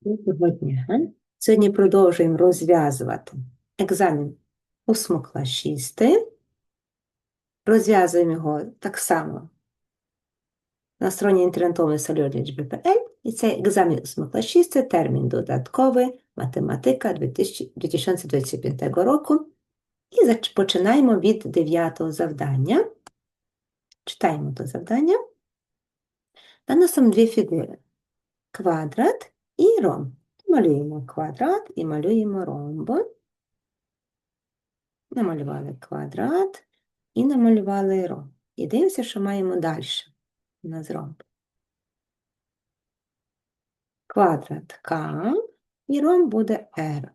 Доброго дня. Сьогодні продовжуємо розв'язувати екзамен усмоклашисти. Розв'язуємо його так само на стороні інтернетової Сольоріч БПЛ. І цей екзамен усмоклашисти термін додатковий математика 2025 року. І починаємо від дев'ятого завдання. Читаємо то завдання. Наносимо дві фігури. Квадрат і ромб. Малюємо квадрат і малюємо ромб. Намалювали квадрат і намалювали ромб. І дивимося, що маємо далі. У нас ромб. Квадрат К і ромб буде R.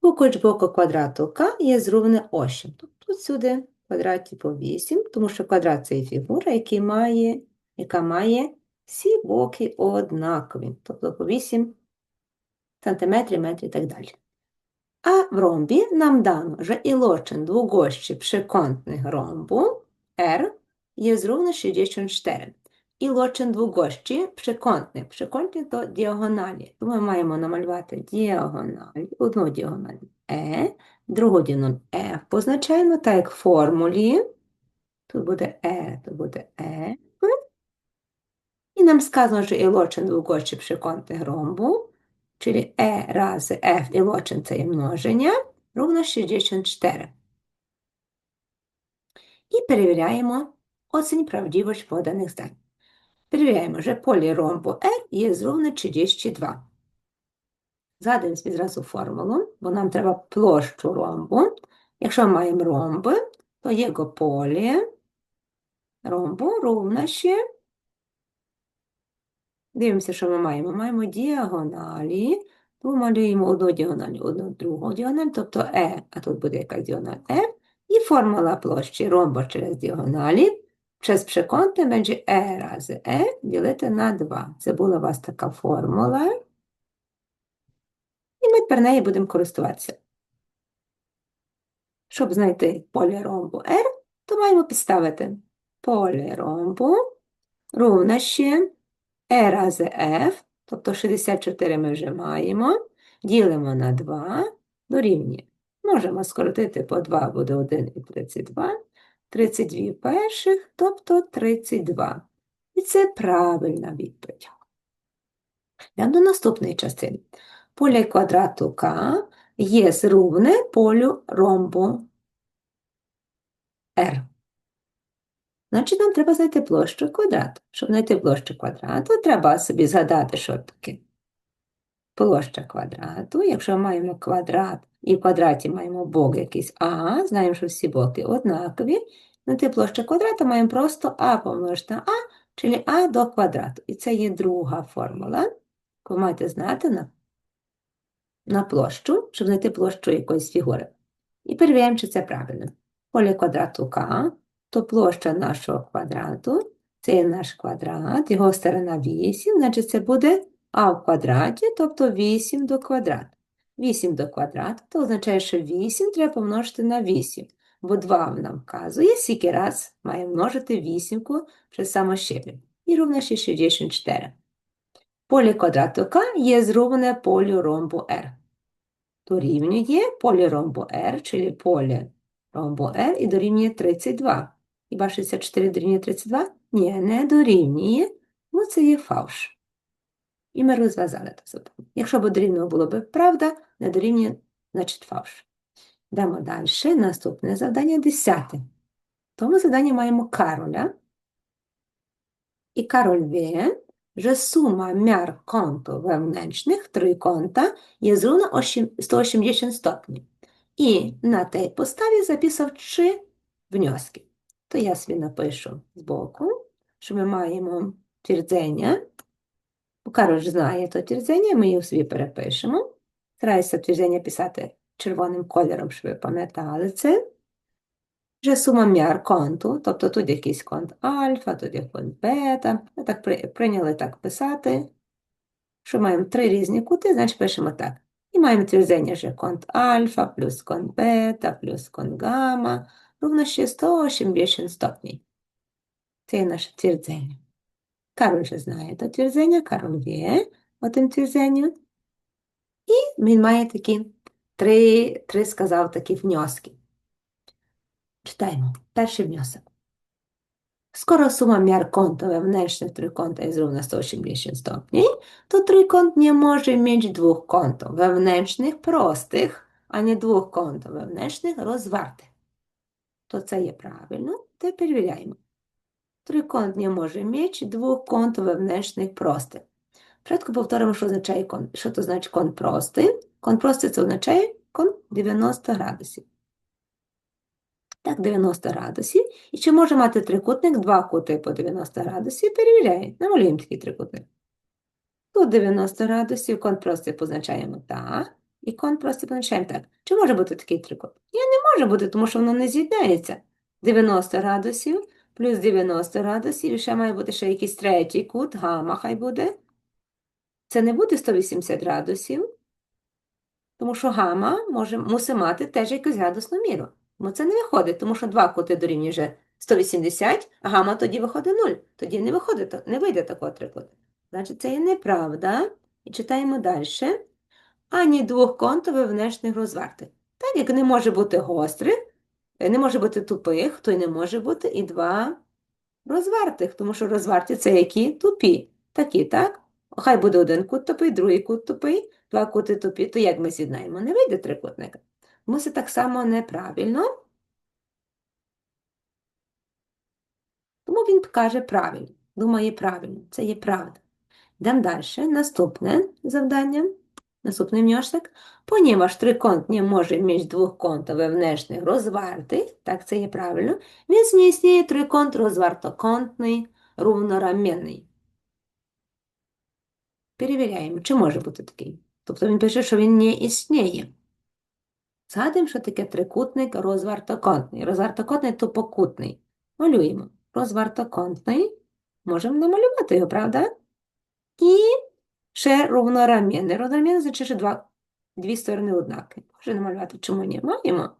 Покоч боку квадрату К є зрівне осім. Тобто сюди в квадраті по 8, тому що квадрат це фігура, який має, яка має всі боки однакові, тобто по 8 сантиметрів, метрів і так далі. А в ромбі нам дано, що ілочин двугощі przekątnych ромбу R є зрівно 64. Ілочин двугощі przekątnych. Przekątnych – то діагоналі. Тому ми маємо намалювати діагональ, одну діагональ E, другу діагональ F. Позначаємо так, як в формулі. Тут буде E, тут буде E. І нам сказано, що ілочин двугощі przekątnych ромбу, czyli E рази F ілочин – це є множення, ровно 64. І перевіряємо оцінь правдивості поданих здань. Перевіряємо, що полі ромбу R є зровно 32. Згадуємо відразу формулу, бо нам треба площу ромбу. Якщо ми маємо ромби, то його полі ромбу ровно ще Дивимося, що ми маємо. Маємо діагоналі, тому малюємо одну діагональ, одну другу діагональ, тобто Е, а тут буде якась діагональ Е, і формула площі ромба через діагоналі, через przekątne będzie Е рази Е ділити на 2. Це була у вас така формула. І ми тепер нею будемо користуватися. Щоб знайти поле ромбу R, то маємо підставити поле ромбу ровно ще E рази F, тобто 64 ми вже маємо, ділимо на 2, дорівнює. Можемо скоротити по 2 буде 1 і 32, 32 перших, тобто 32. І це правильна відповідь. До наступної частини. Поле квадрату К є зрівне полю ромбу R. Значить, нам треба знайти площу квадрату. Щоб знайти площу квадрату, треба собі згадати, що таке. Площа квадрату. Якщо маємо квадрат і в квадраті маємо бок якийсь А, знаємо, що всі боки однакові, знайти площу квадрату маємо просто А помножити на А, czyli А до квадрату. І це є друга формула, ви маєте знати на, на площу, щоб знайти площу якоїсь фігури. І перевіряємо, чи це правильно. Поле квадрату К то площа нашого квадрату, це є наш квадрат, його сторона 8, значить це буде а в квадраті, тобто 8 до квадрату. 8 до квадрату, то означає, що 8 треба помножити на 8, бо 2 нам вказує, скільки раз має множити 8 через самощеплення. І рівно ще 64. Полі квадрату К є зрівне полю ромбу R. Дорівнює полі ромбу R, czyli поле ромбу R, і дорівнює 32. Хіба 64 дорівнює 32? Ні, не дорівнює, бо це є фавш. І ми розв'язали це завдання. Якщо б дорівнювало було б правда, не дорівнює, значить фавш. Йдемо далі. Наступне завдання десяте. В тому завданні маємо Кароля. І Кароль wie, że suma miar kątów wewnętrznych trójkąta jest równa 180 stopni. І на tej podstawie zapisał trzy wnioski то я собі напишу збоку, що ми маємо твердження. Кароль знає то твердження, ми його собі перепишемо. Стараюся твердження писати червоним кольором, щоб ви пам'ятали це. Вже сума м'яр конту, тобто тут якийсь конт альфа, тут є конт бета. Ми так прийняли так писати. Що маємо три різні кути, значить пишемо так. І маємо твердження, що конт альфа плюс конт бета плюс конт гамма równa się 180 stopni. Це є наше твердження. Кароль же знає це твердження, Кароль wie, отим твірзенню. І він має такі три, три сказав такі внески. Читаємо. Перший внесок. Skoro suma miar kąta wewnętrznych trójkąta jest równa 180 stopni, to trójkąt nie może mieć dwóch kątów wewnętrznych prostych, а не двох кątów wewnętrznych розвартих. То це є правильно, то перевіряємо. Триконт не може мати двох кątów wewnętrznych простих. Спочатку повторимо, що означає що то значить кон простий. Кон простий це означає кон 90 градусів. Так, 90 градусів. І чи може мати трикутник два кути по 90 градусів? Перевіряємо. Намалюємо такий трикутник. Тут 90 градусів, кон простий позначаємо так, і кон простий позначаємо так. Чи може бути такий трикутник? Ні, не може бути, тому що воно не з'єднається. 90 градусів плюс 90 градусів, і ще має бути ще якийсь третій кут, гамма хай буде. Це не буде 180 градусів, тому що гамма може, мусить мати теж якусь градусну міру. Тому це не виходить, тому що два кути дорівнює вже 180, а гамма тоді виходить 0. Тоді не виходить, не вийде такого трикутника. Значить, це є неправда. І читаємо далі. Ані двох контів внешніх розвартих. Так як не може бути гострих, не може бути тупих, то й не може бути і два розвартих, тому що розварті це які тупі. Такі, так? Хай буде один кут тупий, другий кут тупий, два кути тупі, то як ми з'єднаємо? Не вийде трикутника. Це так само неправильно. Тому він каже правильно, думає правильно, це є правда. Йдемо далі. Наступне завдання. Наступний. Ponieważ trójkąt nie może mieć dwóch kątów wewnętrznych rozwartych, tak це є правильно, więc nie istnieje trójkąt rozwartokątний, równoramienний. Перевіряємо, чи може бути такий. Тобто він пише, що він не існує. Згадуємо, що таке трикутник розвартоконтний. Розвартоконтний – тупокутний. Малюємо. Розвартоконтний. Можемо намалювати його, правда? І ще рівнорам'янний. Рівнорам'янний значить, що два, дві сторони однакові. Може намалювати, чому ні? Маємо.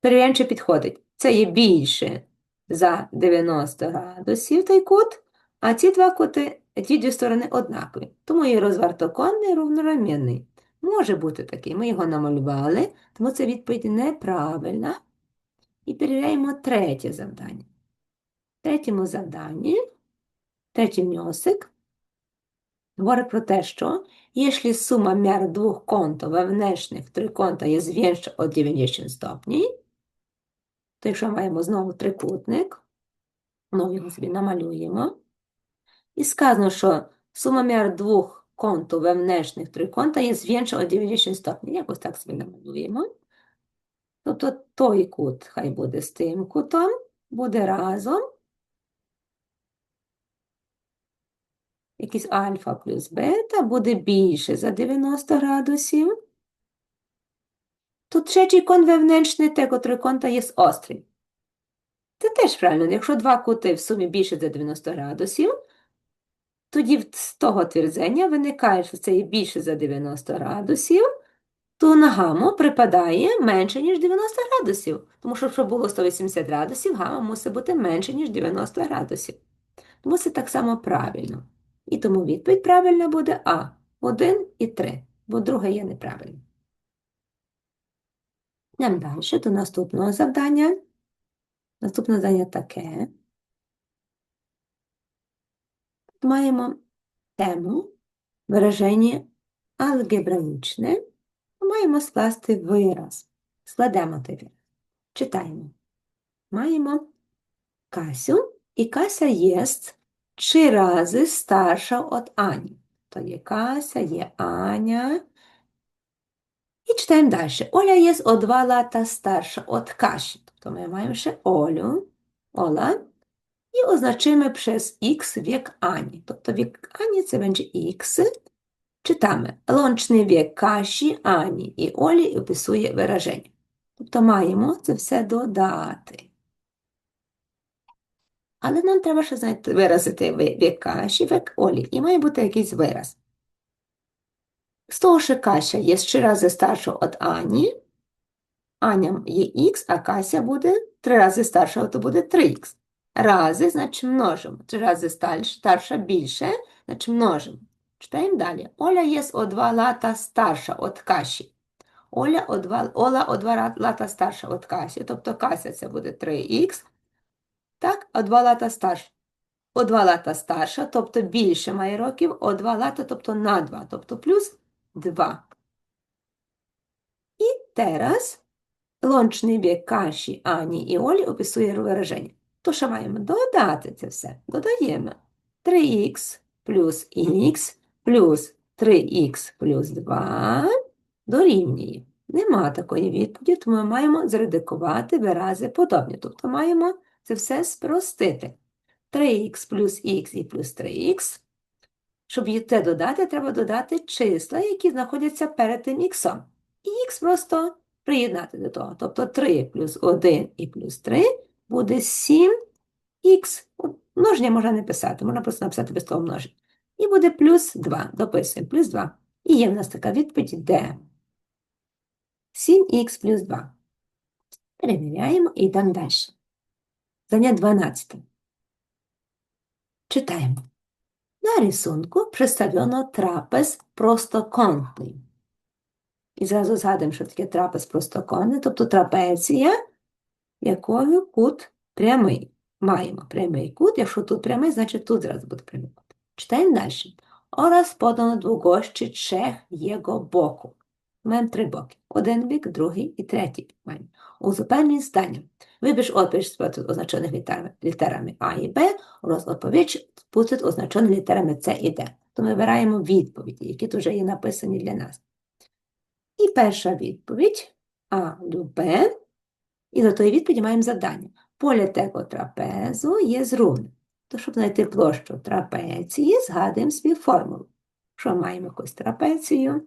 Перевіряємо, чи підходить. Це є більше за 90 градусів той кут, а ці два кути, ті дві сторони однакові. Тому є розвартоконний рівнорам'янний. Може бути такий. Ми його намалювали, тому це відповідь неправильна. І перевіряємо третє завдання. В третьому завданні, третій внесок, говорить про те, що якщо сума мер двох контів внешніх триконта є більша від 90 стопнів, то якщо маємо знову трикутник, знову його собі намалюємо, і сказано, що сума мер двох конту wewnętrznych trójkąta jest większa o 90 stopni. Якось так собі намалюємо. Тобто той кут хай буде з тим кутом, буде разом. Якийсь альфа плюс бета буде більше за 90 градусів. Тут третій кон wewnętrzny tego trójkąta є острий. Це теж правильно, якщо два кути в сумі більше за 90 градусів, тоді з того твердження виникає, що це є більше за 90 градусів, то на гаму припадає менше, ніж 90 градусів. Тому що, щоб було 180 градусів, гама мусить бути менше, ніж 90 градусів. Тому це так само правильно. І тому відповідь правильна буде А. 1 і 3, бо друге є неправильно. Йдемо далі до наступного завдання. Наступне завдання таке. Маємо тему вираження алгебраїчне. Маємо скласти вираз. Складемо той. Читаємо. Маємо Касю, і Кася є три рази старша від Ані. То є Кася, є Аня. І читаємо далі. Оля є о два лата старша від Каші. Тобто ми маємо ще Олю. Ола. І означаємо przez x wiek Ani. Тобто вік Ані це będzie x. Читаємо лончний вік Каші, Ані і Олі і описує вираження. Тобто маємо це все додати. Але нам треба ще знайти, виразити вік Каші, вік Олі. І має бути якийсь вираз. З того, що Каша є ще рази старша від Ані, Аня є х, а Кася буде три рази старша, то буде 3х. Рази, значить множимо. Три рази старша більше, значить множимо. Читаємо далі. Оля є о два лата старша від Каші. Оля о два, Ола о два лата старша від Касі. Тобто Кася це буде 3х. Так, о два лата старша. О два лата старша, тобто більше має років, о два лата, тобто на 2, тобто плюс 2. І зараз лончний бік Каші, Ані і Олі описує вираження. То що маємо додати це все? Додаємо 3х плюс х плюс 3х плюс 2 дорівнює. Нема такої відповіді, тому ми маємо зредикувати вирази подобні. Тобто маємо це все спростити. 3х плюс х і плюс 3х. Щоб це додати, треба додати числа, які знаходяться перед тим х. І х просто приєднати до того. Тобто 3 плюс 1 і плюс 3 буде 7х. Множення можна не писати, можна просто написати без того множення. І буде плюс 2. Дописуємо плюс 2. І є в нас така відповідь Д. 7х плюс 2. Перевіряємо і йдемо далі. Заняття 12. Читаємо. На рисунку представлено трапез простоконтний. І зразу згадуємо, що таке трапез простоконний, тобто трапеція, якою кут прямий. Маємо прямий кут, якщо тут прямий, значить тут зразу буде прямий кут. Читаємо далі. Oraz podano długości trzech jego boków. Маємо три боки. Один бік, другий і третій бік маємо. Узупинені здання. Вибіж відповідь спосіб означених літерами, А і Б, розповідь спосіб означених літерами С і Д. То ми вибираємо відповіді, які тут вже є написані для нас. І перша відповідь А любе. І до тої відповіді маємо завдання. Поле tego трапезу є зрівним. То, щоб знайти площу трапеції, згадуємо свою формулу. Що маємо якусь трапецію?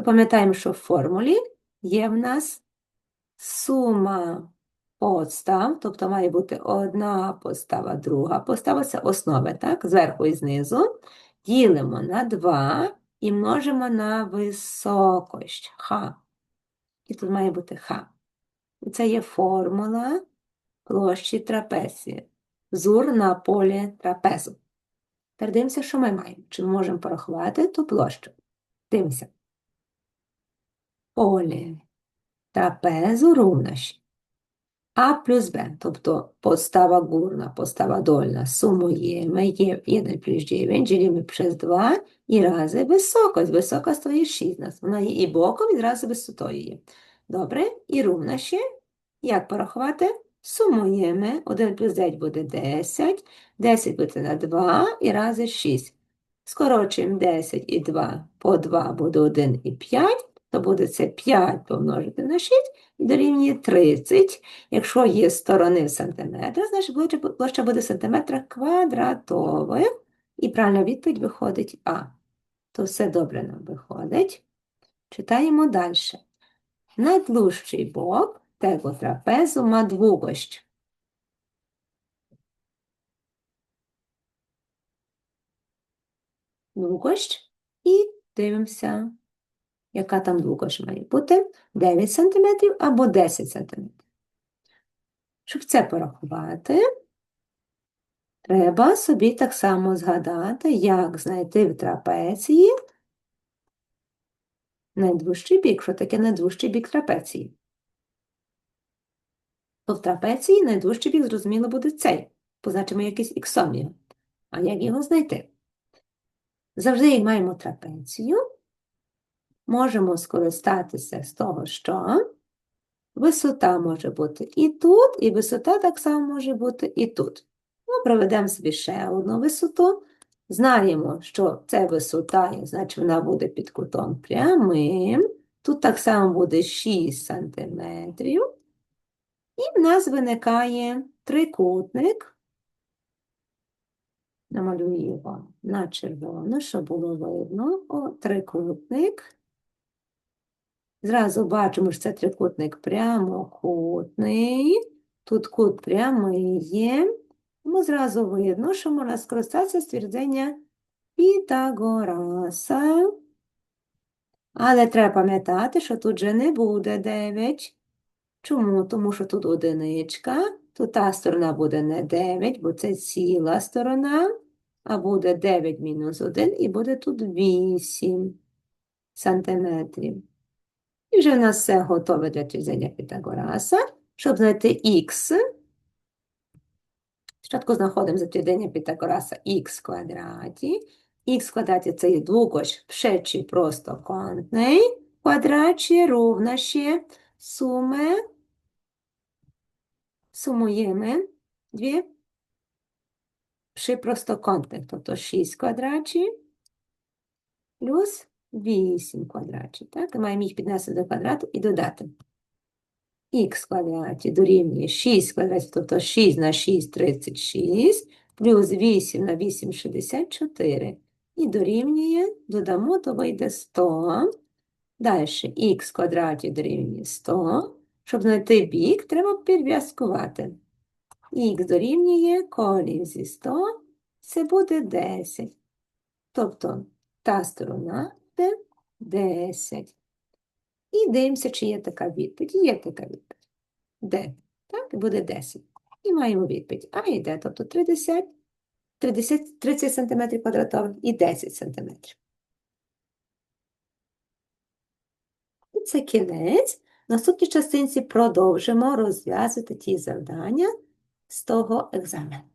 То пам'ятаємо, що в формулі є в нас сума подстав, тобто має бути одна постава, друга постава, це основи, так, зверху і знизу. Ділимо на 2 і множимо на високость х. І тут має бути х. І це є формула площі трапеції. Зур на полі трапезу. Тепер дивимося, що ми маємо. Чи ми можемо порахувати ту площу? Дивимося. Поле трапезу рівнощі. А плюс Б, тобто постава гурна, постава дольна, сумуємо, є 1 плюс 9, ділимо через 2 і рази високость. То є 6. Вона є і боком, і рази висотою є. Добре, і рівнощі. Як порахувати? Сумуємо, 1 плюс 9 буде 10, 10 буде на 2 і рази 6. Скорочуємо 10 і 2 по 2 буде 1 і 5, то буде це 5 помножити на 6 і дорівнює 30. Якщо є сторони в сантиметрах, значить площа буде сантиметра квадратових. І правильна відповідь виходить А. То все добре нам виходить. Читаємо далі. Найдлужчий бок trapezu ma długość. Długość і дивимося, яка там długość має бути 9 см або 10 см. Щоб це порахувати, треба собі так само згадати, як знайти в трапеції найдвужчий бік. Що таке найдвужчий бік трапеції? То в трапеції найдужчий бік, зрозуміло, буде цей. Позначимо якийсь іксом його. А як його знайти? Завжди, як маємо трапецію, можемо скористатися з того, що висота може бути і тут, і висота так само може бути і тут. Ми проведемо собі ще одну висоту. Знаємо, що це висота, значить вона буде під кутом прямим. Тут так само буде 6 сантиметрів. І в нас виникає трикутник. Намалюю його на червоно, щоб було видно. О, трикутник. Зразу бачимо, що це трикутник прямокутний. Тут кут прямий є. Тому зразу видно, що можна скористатися ствердження Пітагораса. Але треба пам'ятати, що тут же не буде 9. Чому? Тому що тут одиничка, тут та сторона буде не 9, бо це ціла сторона. а буде 9 мінус 1, і буде тут 8 сантиметрів. І вже в нас все готове для твізення Пітагораса. Щоб знайти х, спочатку знаходимо затвердження Пітагораса х квадраті. х квадраті це є двукоч вшедший простоконтний, квадрат ще ровно ще суми. Сумуємо дві пши простоконтних, тобто 6 квадратів плюс 8 квадратів. Так? Маємо їх піднести до квадрату і додати. х квадраті дорівнює 6 квадратів, тобто 6 на 6 – 36, плюс 8 на 8 – 64. І дорівнює, додамо, то вийде 100. Далі х квадраті дорівнює 100. Щоб знайти бік, треба підв'язкувати. Х дорівнює корінь зі 100, це буде 10. Тобто та сторона буде 10. І дивимося, чи є така відповідь. Є така відповідь. Де? Так, буде 10. І маємо відповідь. А йде, тобто 30, 30, 30 см квадратових і 10 см. І це кінець. В наступній частинці продовжимо розв'язувати ті завдання з того екзамену.